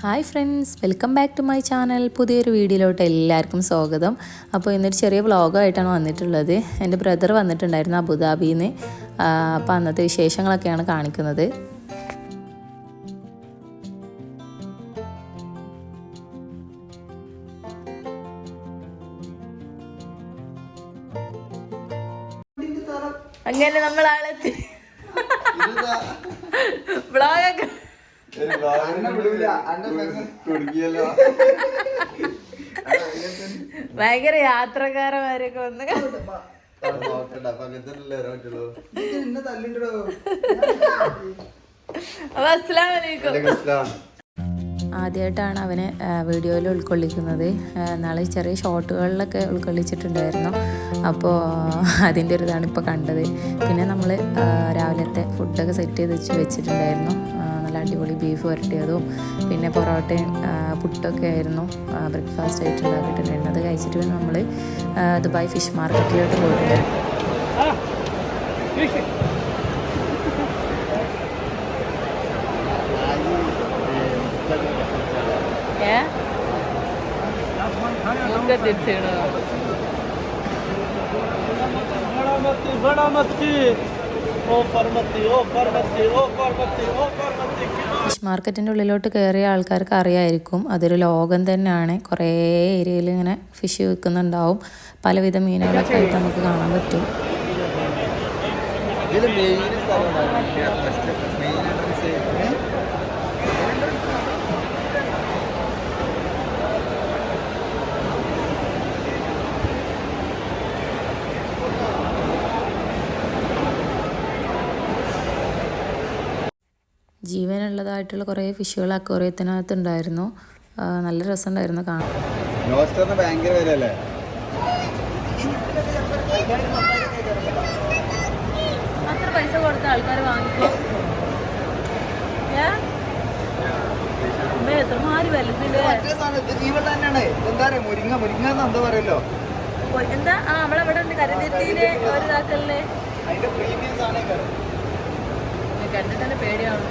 Hi friends welcome back to my channel. പുതിയൊരു വീഡിയോയിലോട്ട് എല്ലാവർക്കും സ്വാഗതം. അപ്പോൾ ഇന്നൊരു ചെറിയ വ്ളോഗായിട്ടാണ് വന്നിട്ടുള്ളത്. എന്റെ ബ്രദർ വന്നിട്ടുണ്ടായിരുന്നു അബുദാബിയിൽ നിന്ന് അപ്പോൾ അന്നത്തെ വിശേഷങ്ങളൊക്കെയാണ് കാണിക്കുന്നത്. ഭയങ്കര യാത്രക്കാരന്മാരൊക്കെ വന്ന് അപ്പൊ അലൈക്കും. ആദ്യമായിട്ടാണ് അവനെ വീഡിയോയിൽ ഉൾക്കൊള്ളിക്കുന്നത്. നാളെ ചെറിയ ഷോട്ടുകളിലൊക്കെ ഉൾക്കൊള്ളിച്ചിട്ടുണ്ടായിരുന്നു. അപ്പോൾ അതിന്റെ ഒരു ഇതാണ് ഇപ്പോൾ കണ്ടത്. പിന്നെ നമ്മൾ രാവിലത്തെ ഫുഡൊക്കെ സെറ്റ് ചെയ്ത് വെച്ച് വെച്ചിട്ടുണ്ടായിരുന്നു. നല്ല അടിപൊളി ബീഫ് വരട്ടിയതും പിന്നെ പൊറോട്ടയും ആ, പുട്ടൊക്കെ ആയിരുന്നു ബ്രേക്ക്ഫാസ്റ്റ് ആയിട്ട് ഉണ്ടാക്കിയിട്ടുണ്ടായിരുന്നു അത് കഴിച്ചിട്ട് പിന്നെ നമ്മൾ ദുബായ് ഫിഷ് മാർക്കറ്റിലോട്ട് പോയിട്ടുണ്ടായിരുന്നു ഏ മുഖ തിരിച്ചിടോ बड़ा मत्ती बड़ा मत्ती ओ फरमत्ती ओ फरमत्ती ओ फरमत्ती ओ फरमत्ती ഫിഷ് മാർക്കറ്റിന്റെ ഉള്ളിലോട്ട് കയറിയ ആൾക്കാർക്ക് അറിയായിരിക്കും. അതൊരു ലോകം തന്നെയാണ്. കുറേ ഏരിയയിൽ ഇങ്ങനെ ഫിഷ് വിൽക്കുന്നുണ്ടാവും. പലവിധ മീനുകളൊക്കെ ആയിട്ട് നമുക്ക് കാണാൻ പറ്റും. ഇതിൽ മെയിൻ ജീവനുള്ളതായിട്ടുള്ള കുറേ ഫിഷുകൾ അക്വറിയത്തിനകത്ത് ഉണ്ടായിരുന്നു നല്ല രസമുണ്ടായിരുന്നു കാണാൻ. ഭയങ്കര വിലയല്ലേ? അത്ര പൈസ കൊടുത്ത ആൾക്കാർ വാങ്ങിക്കോ. എത്രമാര് വലുതില്ലേ? ജീവൻ തന്നെയാണ്. എന്താ പറയാ മുരിങ്ങ മുരിങ്ങ എന്താ പറയല്ലോ. എന്താ? ആ നമ്മളവിടെ ഉണ്ട് കരുതിർത്തിയിൽ ഒരു ഇതാക്കല്ലേ? അതിന്റെ പ്രീമിയം സാധനം കണ്ടിട്ട് തന്നെ പേടിയാവും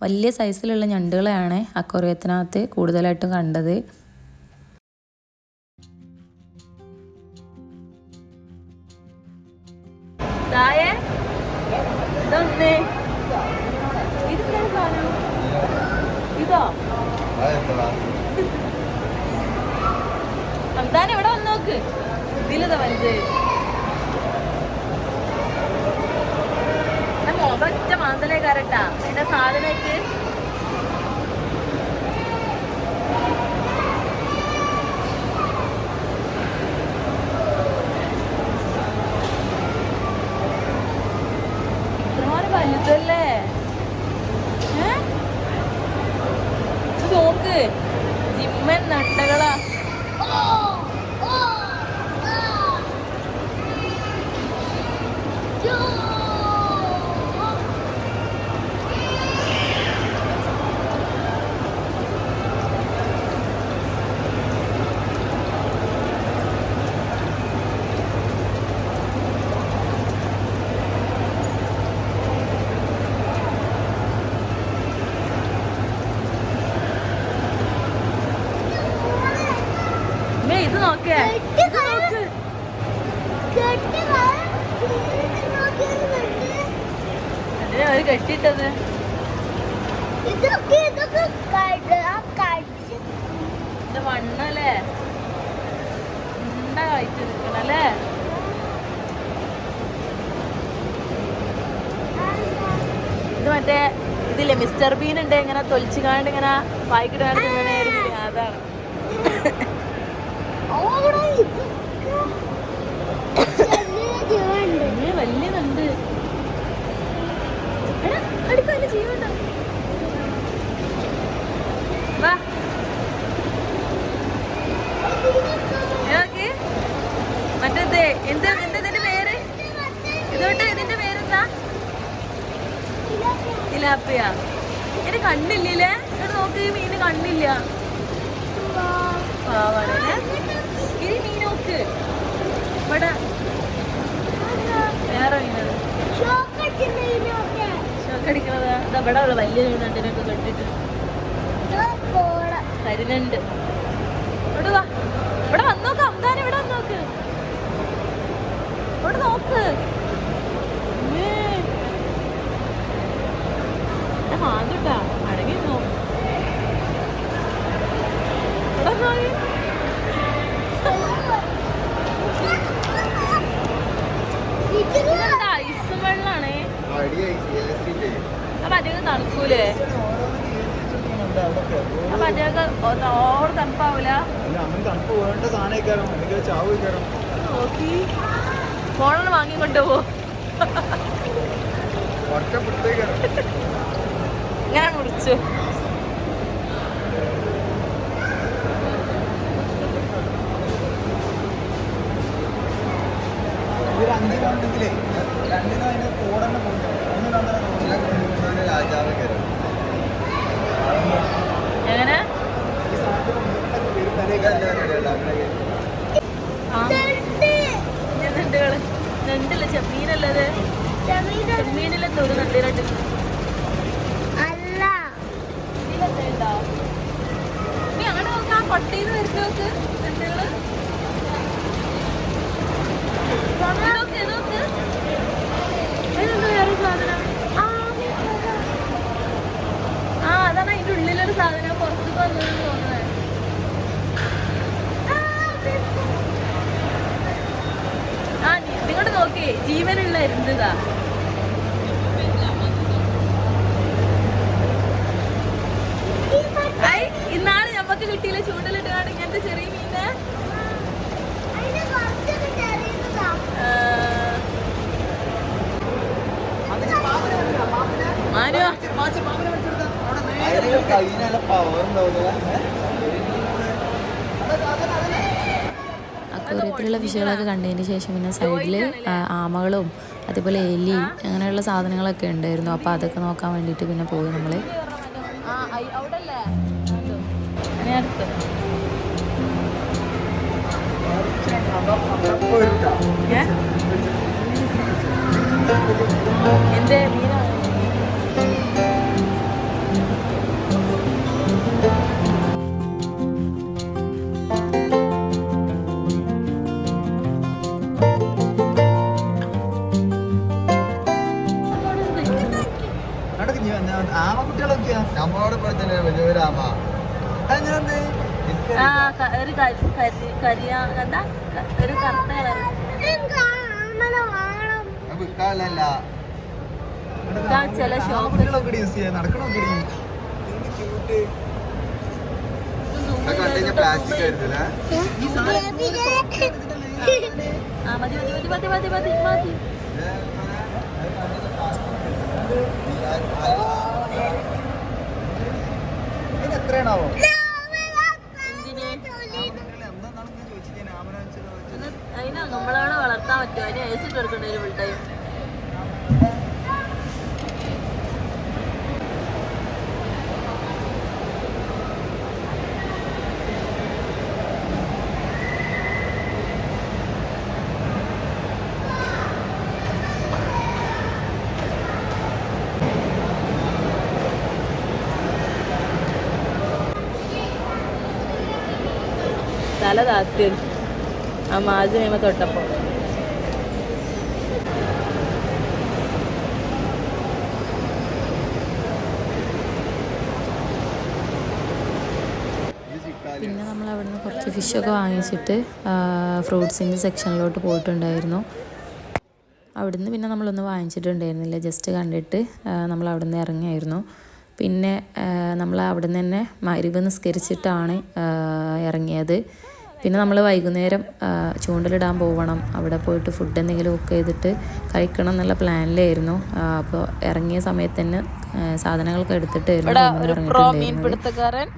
വലിയ സൈസിലുള്ള ഞണ്ടുകളെയാണ് അക്വറിയത്തിനകത്ത് കൂടുതലായിട്ടും കണ്ടത്. തായേ ഇതൊന്നേ ഇതെന്താണ് സാധനം ഇതോ അന്താൻ ഇവിടെ വന്ന് നോക്ക് ഇതിലതാ വലുത് എന്റെ സാധനക്ക് ഇത്രമാനം വലുതല്ലേ ഏ? ഇത് നോക്ക് ജിമ്മൻ നട്ടകളാ ഇമ്മേ, ഇത് നോക്കേ ഇത് നോക്ക് എന്തിനാ അവർ കെട്ടിട്ടത് ഇതൊക്കെ ഇതൊക്കെ കഴിച്ച് ഇത് മണ്ണല്ലേ ഉണ്ട കഴിച്ച് നിക്കണല്ലേ ഇത് മറ്റേ ഇതില്ലേ മിസ്റ്റർ ബീൻ ഉണ്ട് ഇങ്ങനെ തൊലിച്ചു കാണ്ട് ഇങ്ങനെ വായിക്കിട്ടാണ്ട് അതാണ്. വലിയതുണ്ട്? വാ. മറ്റേത് എന്ത് തിലാപ്പിയ എന്റെ കണ്ണില്ലേ ഇവിടെ നോക്ക് മീന് കണ്ണില്ല. പാവാണ്? ഈ മീൻ നോക്ക്. ഇവിടെ വേറെ മീനാണ്. ഷോക്കടിക്കണതാ ഇതാ ഇവിടെ ഉള്ള വലിയ മീനണ്ടിനൊക്കെ കെട്ടിട്ട്. തരുന്നുണ്ട്. ഇവിടെ വാ. ഇവിടെ വന്നോക്ക് അമ്താൻ ഇവിടെ വന്നോക്ക്. ഇവിടെ നോക്ക്. ഇവിടെ മാന്തുട്ടാ. അടങ്ങി നോ ഇവിടെ നോക്കി ഇതെന്താ ഐസ് വെള്ളാണേ? അപ്പൊ അധികം തണുക്കൂലേ? അപ്പൊ അധികം ഓവർ തണുപ്പാവൂല? അങ്ങനെ തണുപ്പ് വേണ്ട പോ ഒറ്റ പുറത്തേക്ക് കയറും ഇങ്ങനെ അക്വേറിയത്തിലുള്ള ഫിഷുകളൊക്കെ കണ്ടതിന് ശേഷം പിന്നെ സൈഡിൽ ആമകളും അതേപോലെ എലി അങ്ങനെയുള്ള സാധനങ്ങളൊക്കെ ഉണ്ടായിരുന്നു. അപ്പോൾ അതൊക്കെ നോക്കാൻ വേണ്ടിയിട്ട് പിന്നെ പോയി നമ്മൾ എന്റെ മീനാണ് ക- ഒരു കറുത്ത കളർ ചില ആ മതി മതി മതി മതി മതി മതി എത്രയാണാവോ? പറ്റുമോ അതിന് തല ആ മാജിനെ മേമ തൊട്ടപ്പോ പിന്നെ നമ്മൾ അവിടുന്ന് കുറച്ച് ഫിഷൊക്കെ വാങ്ങിച്ചിട്ട് ഫ്രൂട്ട്സിന്റെ സെക്ഷനിലോട്ട് പോയിട്ടുണ്ടായിരുന്നു. അവിടുന്ന് പിന്നെ നമ്മളൊന്നും വാങ്ങിച്ചിട്ടുണ്ടായിരുന്നില്ല. ജസ്റ്റ് കണ്ടിട്ട് നമ്മൾ നമ്മൾ അവിടുന്ന് ഇറങ്ങിയായിരുന്നു. പിന്നെ നമ്മൾ നമ്മൾ അവിടുന്ന് തന്നെ മരുവ് നിസ്കരിച്ചിട്ടാണ് ഇറങ്ങിയത്. പിന്നെ നമ്മൾ വൈകുന്നേരം ചൂണ്ടലിടാൻ പോവണം. അവിടെ പോയിട്ട് ഫുഡ് എന്തെങ്കിലും കുക്ക് ചെയ്തിട്ട് കഴിക്കണം എന്നുള്ള പ്ലാനിലായിരുന്നു അപ്പോൾ ഇറങ്ങിയ സമയത്ത് തന്നെ സാധനങ്ങളൊക്കെ എടുത്തിട്ടായിരുന്നു നിന്ന് ഇറങ്ങിയിട്ടുണ്ടായിരുന്നത്.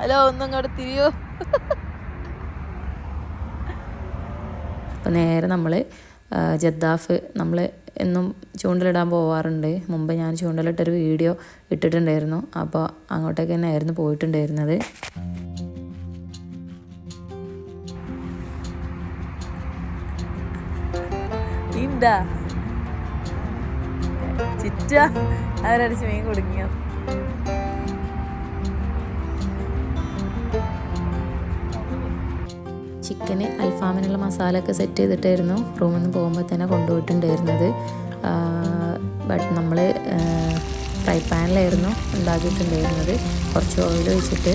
ഹലോ ഒന്നും ഇങ്ങോട്ട് തിരിയോ. അപ്പോൾ നേരെ നമ്മൾ ജദ്ദാഫ് നമ്മൾ എന്നും ചൂണ്ടലിടാൻ പോവാറുണ്ട്. മുമ്പ് ഞാൻ ചൂണ്ടലിട്ടൊരു വീഡിയോ ഇട്ടിട്ടുണ്ടായിരുന്നു. അപ്പോൾ അങ്ങോട്ടേക്ക് തന്നെ ആയിരുന്നു പോയിട്ടുണ്ടായിരുന്നത്. ചിറ്റ. അവരടിച്ച് മീൻ കുടുങ്ങിയോ? ചിക്കന് അൽഫാമിനുള്ള മസാല ഒക്കെ സെറ്റ് ചെയ്തിട്ടായിരുന്നു റൂമിൽ നിന്ന് പോകുമ്പോൾ തന്നെ കൊണ്ടുപോയിട്ടുണ്ടായിരുന്നത്. ബട്ട് നമ്മൾ ഫ്രൈ പാനിലായിരുന്നു ഉണ്ടാക്കിയിട്ടുണ്ടായിരുന്നത്. കുറച്ച് ഓയിൽ ഒഴിച്ചിട്ട്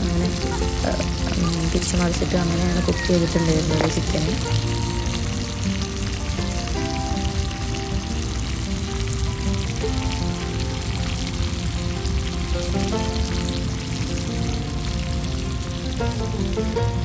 അങ്ങനെ തിരിച്ചു മറിച്ചിട്ട് അങ്ങനെയാണ് കുക്ക് ചെയ്തിട്ടുണ്ടായിരുന്നത് ചിക്കന്. അതുപോലെ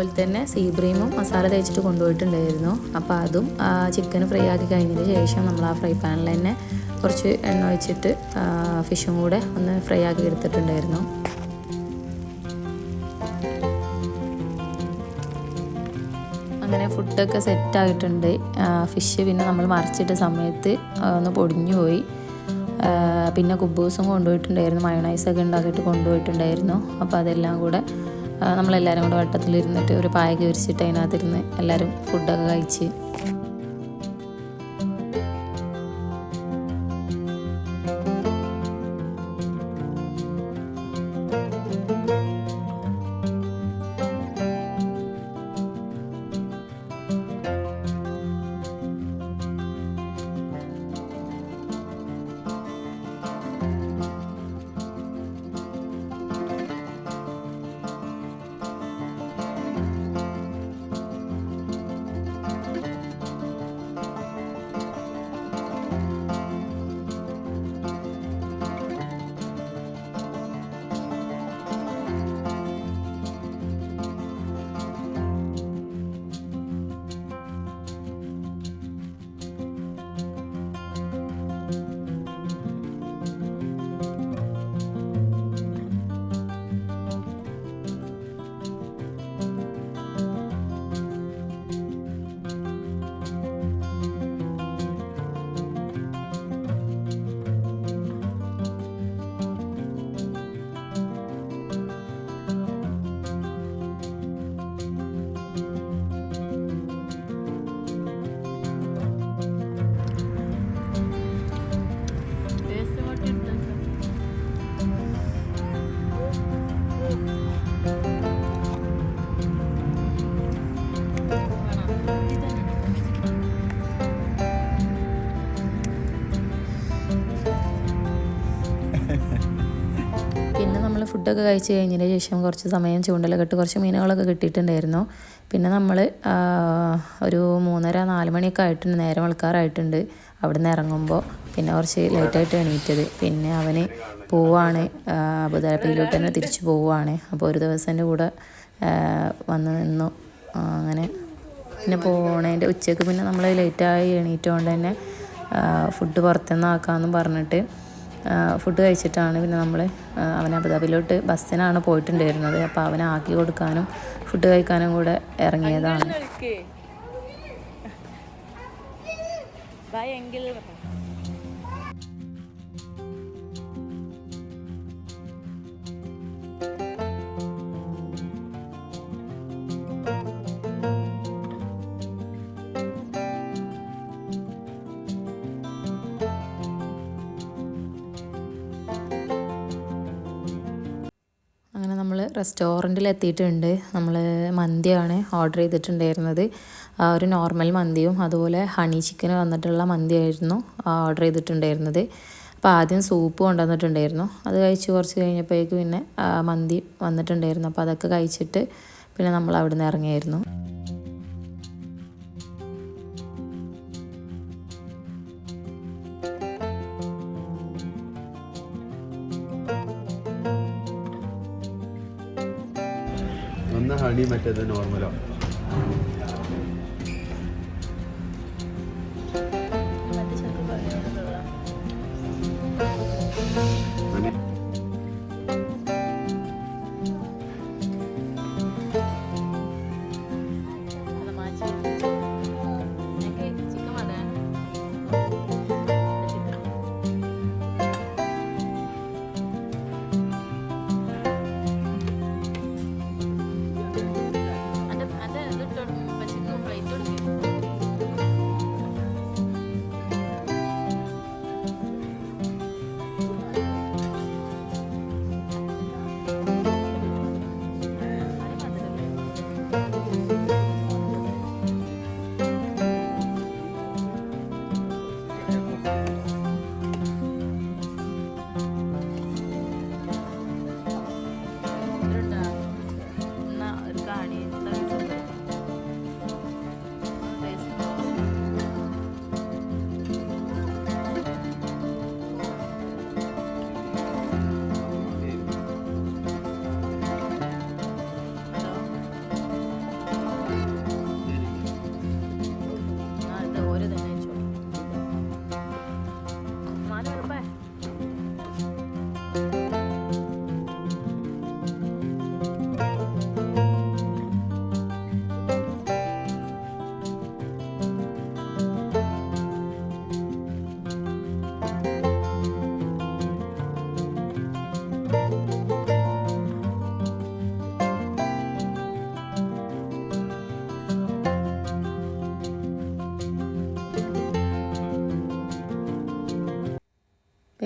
അതുപോലെ തന്നെ സീബ്രീമും മസാല തേച്ചിട്ട് കൊണ്ടുപോയിട്ടുണ്ടായിരുന്നു. അപ്പോൾ അതും ചിക്കൻ ഫ്രൈ ആക്കി കഴിഞ്ഞതിന് ശേഷം നമ്മൾ ആ ഫ്രൈ പാനിൽ തന്നെ കുറച്ച് എണ്ണ ഒഴിച്ചിട്ട് ഫിഷും കൂടെ ഒന്ന് ഫ്രൈ ആക്കി എടുത്തിട്ടുണ്ടായിരുന്നു. അങ്ങനെ ഫുഡൊക്കെ സെറ്റ് ആയിട്ടുണ്ട്. ഫിഷ് പിന്നെ നമ്മൾ മറിച്ചിട്ട സമയത്ത് ഒന്ന് പൊടിഞ്ഞു പോയി. പിന്നെ കുബൂസും കൊണ്ടുപോയിട്ടുണ്ടായിരുന്നു. മയോണൈസൊക്കെ ഉണ്ടാക്കിയിട്ട് കൊണ്ടുപോയിട്ടുണ്ടായിരുന്നു. അപ്പോൾ അതെല്ലാം കൂടെ നമ്മളെല്ലാവരും കൂടെ വട്ടത്തിലിരുന്നിട്ട് ഒരു പായക വിരിച്ചിട്ട് അതിനകത്തിരുന്ന് എല്ലാവരും ഫുഡൊക്കെ കഴിച്ച് ഫുഡൊക്കെ കഴിച്ച് കഴിഞ്ഞതിന് ശേഷം കുറച്ച് സമയം ചൂണ്ടലൊക്കെ ഇട്ട് കുറച്ച് മീനുകളൊക്കെ കിട്ടിയിട്ടുണ്ടായിരുന്നു. പിന്നെ നമ്മൾ ഒരു മൂന്നര നാല് മണിയൊക്കെ ആയിട്ടുണ്ട്. നേരം വെളുക്കാറായിട്ടുണ്ട്. അവിടെ നിന്ന് ഇറങ്ങുമ്പോൾ പിന്നെ കുറച്ച് ലേറ്റായിട്ട് എണീറ്റത്. പിന്നെ അവന് പോവാണ്. അബുദാബിയിലോട്ട് തന്നെ തിരിച്ചു പോവുകയാണ് അപ്പോൾ ഒരു ദിവസം കൂടെ വന്ന് നിന്നു. അങ്ങനെ പിന്നെ പോണേന്റെ ഉച്ചയ്ക്ക് പിന്നെ നമ്മൾ ലേറ്റായി എണീറ്റുകൊണ്ട് തന്നെ ഫുഡ് പുറത്തുനിന്ന് ആക്കാമെന്നും പറഞ്ഞിട്ട് ഫുഡ് കഴിച്ചിട്ടാണ് പിന്നെ നമ്മൾ അവൻ അബുദാബിയിലോട്ട് ബസ്സിനാണ് പോയിട്ടുണ്ടായിരുന്നത്. അപ്പോൾ അവനെ ആക്കി കൊടുക്കാനും ഫുഡ് കഴിക്കാനും കൂടെ ഇറങ്ങിയതാണ്. ഭയങ്കര റെസ്റ്റോറന്റിൽ എത്തിയിട്ടുണ്ട് നമ്മൾ മന്തിയാണ് ഓർഡർ ചെയ്തിട്ടുണ്ടായിരുന്നത്. ഒരു നോർമൽ മന്തിയും അതുപോലെ ഹണി ചിക്കൻ വന്നിട്ടുള്ള മന്തിയായിരുന്നു ഓർഡർ ചെയ്തിട്ടുണ്ടായിരുന്നത്. അപ്പോൾ ആദ്യം സൂപ്പ് കൊണ്ടുവന്നിട്ടുണ്ടായിരുന്നു. അത് കഴിച്ച് കുറച്ച് കഴിഞ്ഞപ്പോഴേക്ക് പിന്നെ മന്തി വന്നിട്ടുണ്ടായിരുന്നു. അപ്പോൾ അതൊക്കെ കഴിച്ചിട്ട് പിന്നെ നമ്മൾ അവിടെ നിന്ന് ഇറങ്ങിയായിരുന്നു. മറ്റേത് നോർമലോ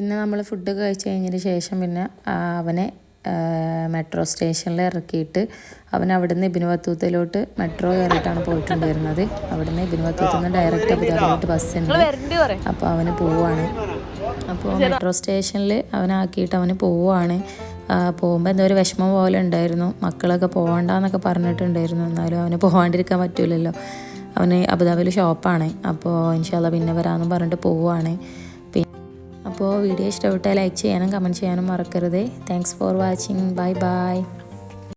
പിന്നെ നമ്മൾ ഫുഡ് കഴിച്ച് കഴിഞ്ഞതിന് ശേഷം പിന്നെ അവനെ മെട്രോ സ്റ്റേഷനിൽ ഇറക്കിയിട്ട് അവൻ അവിടുന്ന് ഇബിനുവത്തൂത്തിലോട്ട് മെട്രോ കയറിയിട്ടാണ് പോയിട്ടുണ്ടായിരുന്നത്. അവിടുന്ന് ഇബിനുവത്തൂത്തിൽ നിന്ന് ഡയറക്റ്റ് അബുദാബിയിലോട്ട് ബസ്സുണ്ട് അപ്പോൾ അവന് പോവാണ്. അപ്പോൾ മെട്രോ സ്റ്റേഷനിൽ അവനാക്കിയിട്ട് അവന് പോവാണ്. പോകുമ്പോൾ എന്തോ ഒരു വിഷമം പോലെ ഉണ്ടായിരുന്നു. മക്കളൊക്കെ പോകണ്ടെന്നൊക്കെ പറഞ്ഞിട്ടുണ്ടായിരുന്നു. എന്നാലും അവന് പോകാണ്ടിരിക്കാൻ പറ്റില്ലല്ലോ അവന് അബുദാബിയിൽ ഷോപ്പാണ് അപ്പോൾ ഇൻഷാല്ല പിന്നെ വരാമെന്ന് പറഞ്ഞിട്ട് പോവുകയാണ് അപ്പോൾ വീഡിയോ ഇഷ്ടപ്പെട്ടാൽ ലൈക്ക് ചെയ്യാനും കമന്റ് ചെയ്യാനും മറക്കരുത്. Thanks for watching bye bye